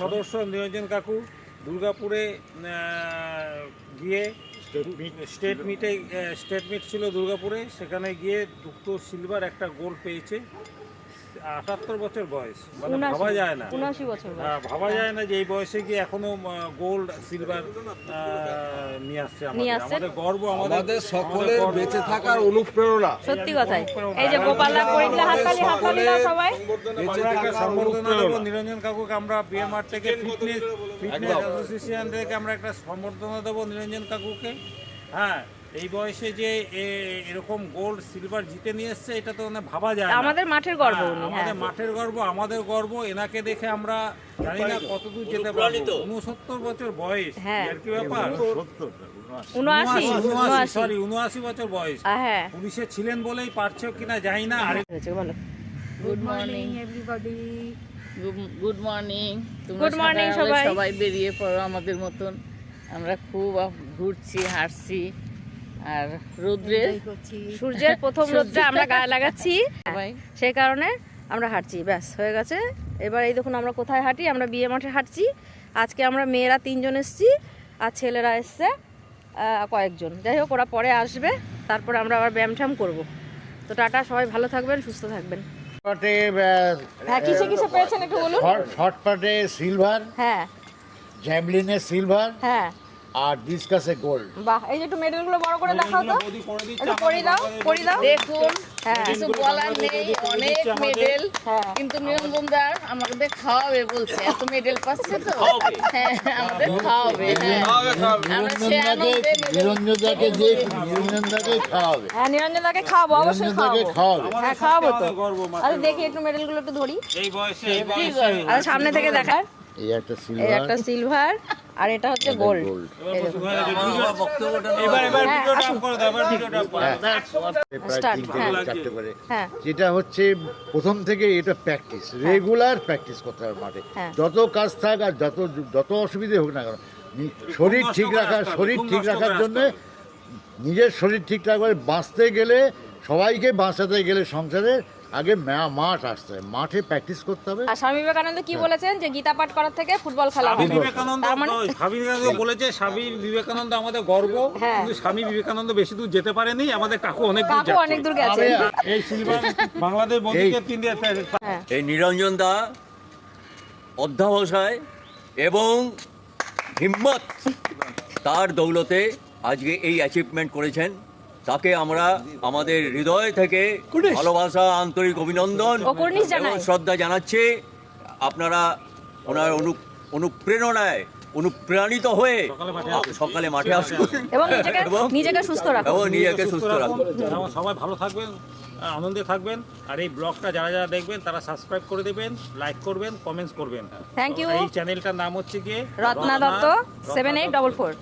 সদস্য নিরঞ্জন কাকু দুর্গাপুরে গিয়ে স্টেট মিটে স্টেট মিট ছিল দুর্গাপুরে। সেখানে গিয়ে দুটো সিলভার একটা গোল্ড পেয়েছে। আটাত্তর বছর বয়স। মানে ভাবা যায় না। উনআশি বছর হ্যাঁ, ভাবা যায় না যে এই বয়সে গিয়ে এখনও গোল্ড সিলভার নিয়ে আসছে আমাদের। গর্ব আমাদের সকলের বেঁচে থাকার অনুপ্রেরণা। সত্যি কথাই। এই যে গোপালদা করিলে হাততালি হাততালি দাও সবাই। বেঁচে থাকার সম্বর্ধনা দেবো নিরঞ্জন কাকুকে আমরা বিএমআর থেকে ফিটনেস ফিটনেস অ্যাসোসিয়েশন থেকে আমরা একটা সম্বর্ধনা দেবো নিরঞ্জন কাকুকে। হ্যাঁ এই বয়সে যে এ- এরকম গোল্ড সিলভার জিতে নিয়ে এসছে এটা তো মানে ভাবা যায় না। আমাদের মাঠের গর্ব হ্যাঁ, উনি হ্যাঁ। আমাদের মাঠের গর্ব আমাদের গর্ব এনাকে দেখে আমরা জানি না কতদূর যেতে পারব। উনসত্তর বছর বয়স হ্যাঁ। এর কি ব্যাপার? সরি উনআশি বছর বয়স। হ্যাঁ। পুলিশে ছিলেন বলেই পারছ কিনা জানি না আর বলো। Good morning everybody. Good morning Good morning সবাই। সবাই বেরিয়ে পড়ো আমাদের মতন। আমরা খুব ঘুরছি হাঁটছি। আর রৌদ্রে করছি। সূর্যের প্রথম রোদটা আমরা গায়ে লাগাচ্ছি। সেই কারণে আমরা হাঁটছি ব্যাস হয়ে গেছে। এবার এই দেখুন আমরা কোথায় হাঁটি আমরা বিয়ে মাঠে হাঁটছি। আজকে আমরা মেয়েরা তিনজন এসছি আর ছেলেরা এসছে কয়েকজন। যাই হোক ওরা পরে আসবে তারপর আমরা আবার ব্যায়াম ট্যাম করব। তো টাটা সবাই ভালো থাকবেন সুস্থ থাকবেন। পাটে হ্যাঁ কিসে কিসে পেয়েছেন একটু বলুন? শর্ট পাটে সিলভার হ্যাঁ। জ্যাভলিনে সিলভার হ্যাঁ। আর ডিসকাসে গোল্ড বাহ এই যে একটু মেডেলগুলো বড় করে দেখাও তো। একটু পরি দাও পরি দাও। দেখুন হ্যাঁ কিছু বলার নেই অনেক মেডেল হ্যাঁ। কিন্তু নিরঞ্জনদার আমাদের খাওয়াবে বলছে এত মেডেল পাচ্ছে তো। হ্যাঁ আমাদের খাওয়াবে হ্যাঁ। নিরঞ্জনদাকে যে নিরঞ্জনদাকে খাওয়াবে। হ্যাঁ নিরঞ্জন খাওয়াবো অবশ্যই নিরঞ্জনদাকে খাওয়াবো। হ্যাঁ খাওয়াবো তো। আমাদের গর্ব মাত্র। আরে দেখি একটু মেডেলগুলো একটু ধরি। এই বয়সে এই বয়সে করব আরে সামনে থেকে দেখার। এই একটা এই একটা সিলভার আর এটা হচ্ছে গোল্ড গোল্ড এবার এবার হ্যাঁ, হ্যাঁ। হ্যাঁ যেটা হচ্ছে প্রথম থেকে এটা প্র্যাকটিস রেগুলার প্র্যাকটিস করতে হবে মাঠে। যত কাজ থাক আর যত যত অসুবিধে হোক না কেন শরীর ঠিক রাখার শরীর ঠিক রাখার জন্য নিজের শরীর ঠিক রাখবার বাঁচতে গেলে সবাইকে বাঁচাতে গেলে সংসারে আগে মাঠ আসতে মাঠে প্র্যাকটিস করতে হবে। আর স্বামী বিবেকানন্দ কি বলেছেন? যে গীতা পাঠ করার থেকে ফুটবল খেলা স্বামী বিবেকানন্দ মানে স্বামী বিবেকানন্দ বলেছে স্বামী বিবেকানন্দ আমাদের গর্ব হ্যাঁ। কিন্তু স্বামী বিবেকানন্দ বেশি দূর যেতে পারেনি আমাদের কাকু অনেক দূর কাকু অনেক দূর গেছে। এই সিলভার বাংলাদেশ বন্ধুকে তিন দিয়ে হ্যাঁ। এই নিরঞ্জন দা অধ্যাবসায় এবং হিম্মত তার দৌলতে আজকে এই অ্যাচিভমেন্ট করেছেন। তাকে আমরা আমাদের হৃদয় থেকে ভালোবাসা আন্তরিক অভিনন্দন এবং শ্রদ্ধা জানাচ্ছি। আপনারা ওনার অনু অনুপ্রেরণায় অনুপ্রাণিত হয়ে সকালে মাঠে আসুন। এবং নিজেকে সুস্থ রাখো এবং নিজেকে সুস্থ রাখুন। সবাই ভালো থাকবেন আনন্দে থাকবেন। আর এই ব্লগটা যারা যারা দেখবেন তারা সাবস্ক্রাইব করে দেবেন লাইক করবেন কমেন্টস করবেন। Thank ইউ এই চ্যানেলটার নাম হচ্ছে গিয়ে Ratna Dutta seven eight double four